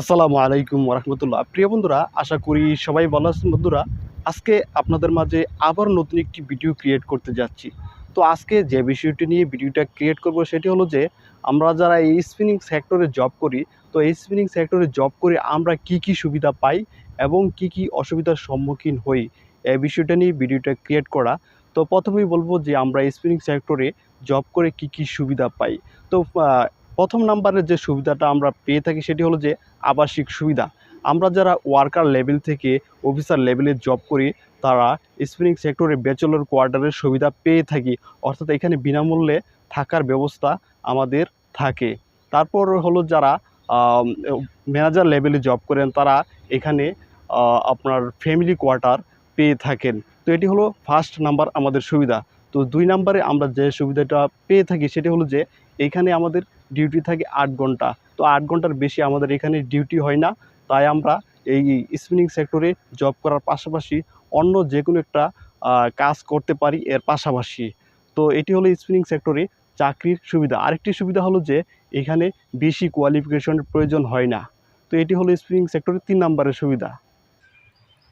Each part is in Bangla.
আসসালামু আলাইকুম রহমতুল্লাহ প্রিয় বন্ধুরা, আশা করি সবাই ভালো আছেন বন্ধুরা। আজকে আপনাদের মাঝে আবার নতুন একটি ভিডিও ক্রিয়েট করতে যাচ্ছি। তো আজকে যে বিষয়টি নিয়ে ভিডিওটা ক্রিয়েট করব সেটি হলো যে, আমরা যারা এই স্পিনিং সেক্টরে জব করি, তো এই স্পিনিং সেক্টরে জব করে আমরা কি কি সুবিধা পাই এবং কি কি অসুবিধার সম্মুখীন হই, এই বিষয়টা নিয়ে ভিডিওটা ক্রিয়েট করা। তো প্রথমেই বলব যে, আমরা স্পিনিং সেক্টরে জব করে কি কি সুবিধা পাই। তো প্রথম নাম্বারের যে সুবিধাটা আমরা পেয়ে থাকি সেটি হলো যে আবাসিক সুবিধা। আমরা যারা ওয়ার্কার লেভেল থেকে অফিসার লেভেলে জব করি, তারা স্পিনিং সেক্টরে ব্যাচেলর কোয়ার্টারের সুবিধা পেয়ে থাকি। অর্থাৎ এখানে বিনামূল্যে থাকার ব্যবস্থা আমাদের থাকে। তারপর হলো যারা ম্যানেজার লেভেলে জব করেন, তারা এখানে আপনার ফ্যামিলি কোয়ার্টার পেয়ে থাকেন। তো এটি হলো ফার্স্ট নাম্বার আমাদের সুবিধা। তো দুই নাম্বারে আমরা যে সুবিধাটা পেয়ে থাকি সেটি হলো যে এইখানে আমাদের ডিউটি থাকে আট ঘণ্টা। তো আট ঘণ্টার বেশি আমাদের এখানে ডিউটি হয় না। তাই আমরা এই স্পিনিং সেক্টরে জব করার পাশাপাশি অন্য যে কোনো একটা কাজ করতে পারি এর পাশাপাশি। তো এটি হলো স্পিনিং সেক্টরে চাকরির সুবিধা। আরেকটি সুবিধা হলো যে এখানে বেশি কোয়ালিফিকেশনের প্রয়োজন হয় না। তো এটি হলো স্পিনিং সেক্টরের তিন নম্বরের সুবিধা।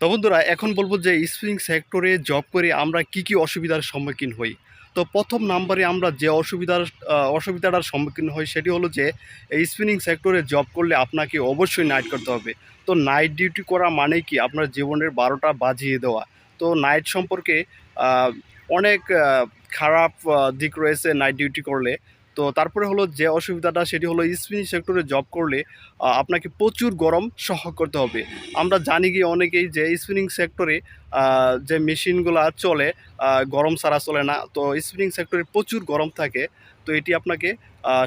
তো বন্ধুরা, এখন বলব যে স্পিনিং সেক্টরে জব করে আমরা কি কি অসুবিধার সম্মুখীন হই। তো প্রথম নাম্বারে আমরা যে অসুবিধার অসুবিধাটার সম্মুখীন হই সেটি হলো যে এই স্পিনিং সেক্টরে জব করলে আপনাকে অবশ্যই নাইট করতে হবে। তো নাইট ডিউটি করা মানে কি? আপনার জীবনের বারোটা বাজিয়ে দেওয়া। তো নাইট সম্পর্কে অনেক খারাপ দিক রয়েছে নাইট ডিউটি করলে। তো তারপরে হলো যে অসুবিধাটা সেটি হলো স্পিনিং সেক্টরে জব করলে আপনাকে প্রচুর গরম সহ করতে হবে। আমরা জানি কি অনেকেই যে স্পিনিং সেক্টরে যে মেশিনগুলো চলে গরম ছাড়া চলে না। তো স্পিনিং সেক্টরে প্রচুর গরম থাকে, তো এটি আপনাকে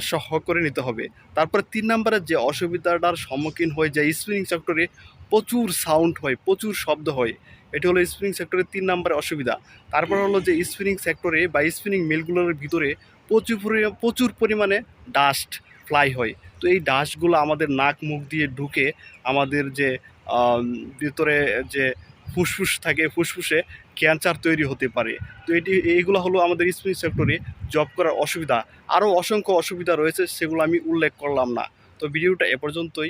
সহ করে নিতে হবে। তারপরে তিন নম্বরে যে অসুবিধাটার সম্মুখীন হয়ে যে স্পিনিং সেক্টরে প্রচুর সাউন্ড হয়, প্রচুর শব্দ হয়। এটি হলো স্পিনিং সেক্টরের তিন নম্বরের অসুবিধা। তারপর হলো যে স্পিনিং সেক্টরে বা স্পিনিং মিলগুলোর ভিতরে প্রচুর পরি- প্রচুর পরিমাণে ডাস্ট ফ্লাই হয়। তো এই ডাস্টগুলো আমাদের নাক, মুখ দিয়ে ঢুকে আমাদের যে ভিতরে যে ফুসফুস থাকে, ফুসফুসে ক্যান্সার তৈরি হতে পারে। তো এটি, এইগুলো হলো আমাদের স্পিনিং সেক্টরে জব করার অসুবিধা। আরও অসংখ্য অসুবিধা রয়েছে, সেগুলো আমি উল্লেখ করলাম না। তো ভিডিওটা এ পর্যন্তই।